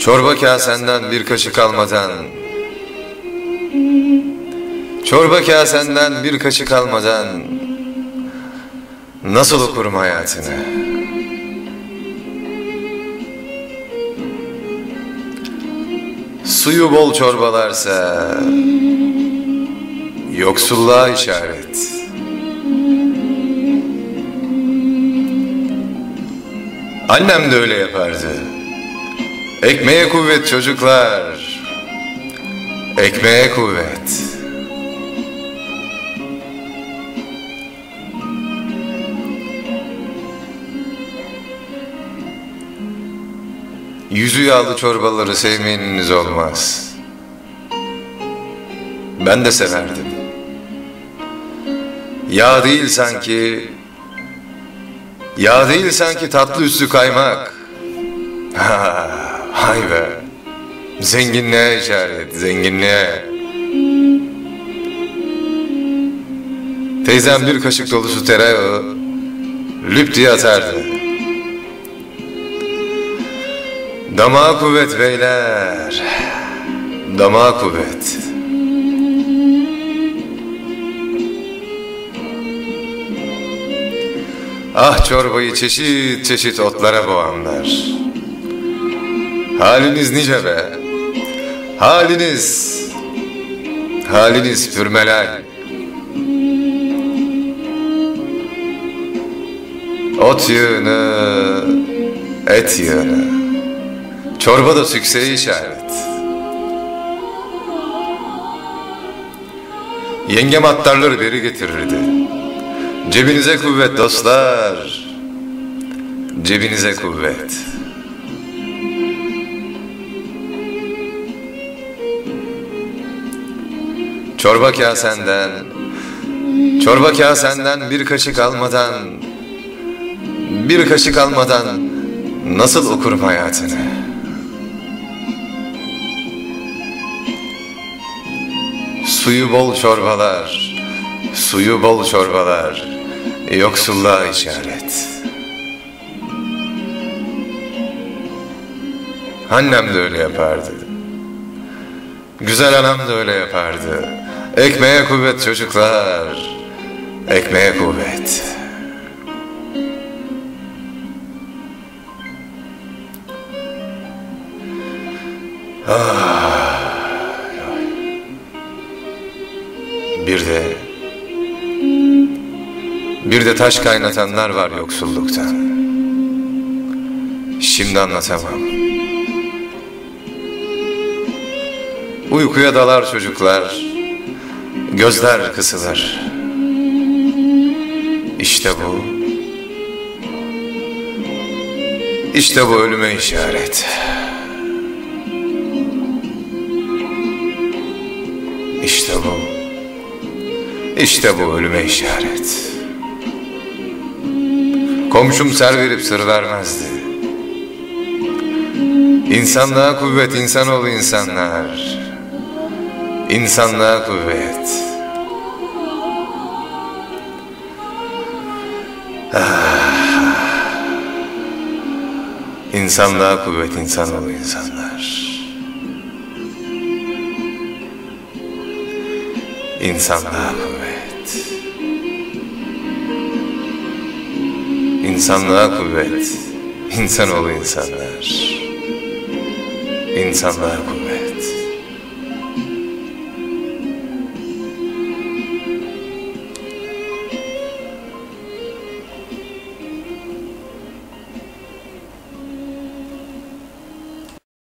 Çorba kasenden bir kaşık almadan. Çorba kasenden bir kaşık almadan. Nasıl okurum hayatını? Suyu bol çorbalarsa Yoksulluğa işaret. Annem de öyle yapardı Ekmeğe kuvvet çocuklar Ekmeğe kuvvet Yüzü yağlı çorbaları sevmeyeniniz olmaz. Ben de severdim. Yağ değil sanki, yağ değil sanki tatlı üstü kaymak. Ha, hay be, zenginliğe işaret, zenginliğe. Teyzem bir kaşık dolusu tereyağı lüp diye atardı. Damağa kuvvet beyler. Damağa kuvvet. Ah çorbayı çeşit çeşit otlara boğanlar. Haliniz nice be. Haliniz. Haliniz pürmelal. Ot yığını, et yığını. Çorba da sükseye işaret. Yengem attarları beri getirirdi. Cebinize kuvvet dostlar. Cebinize kuvvet. Çorba kasenden, çorba kasenden bir kaşık almadan, bir kaşık almadan nasıl okurum hayatını? Suyu bol çorbalar, suyu bol çorbalar, yoksulluğa işaret. Annem de öyle yapardı. Güzel anam da öyle yapardı. Ekmeğe kuvvet çocuklar, ekmeğe kuvvet. Bir de bir de taş kaynatanlar var yoksulluktan. Şimdi anlatamam. Uykuya dalar çocuklar. Gözler kısılır. İşte bu. İşte bu ölüme işaret. İşte bu. İşte bu ölüme işaret. Komşum ser verip sır vermezdi. İnsanlığa kuvvet insanoğlu insanlar. İnsanlığa kuvvet. Ah. İnsanlığa kuvvet insanoğlu insanlar. İnsanlığa kuvvet. İnsanlığa kuvvet. İnsanoğlu insanlar. İnsanlığa kuvvet.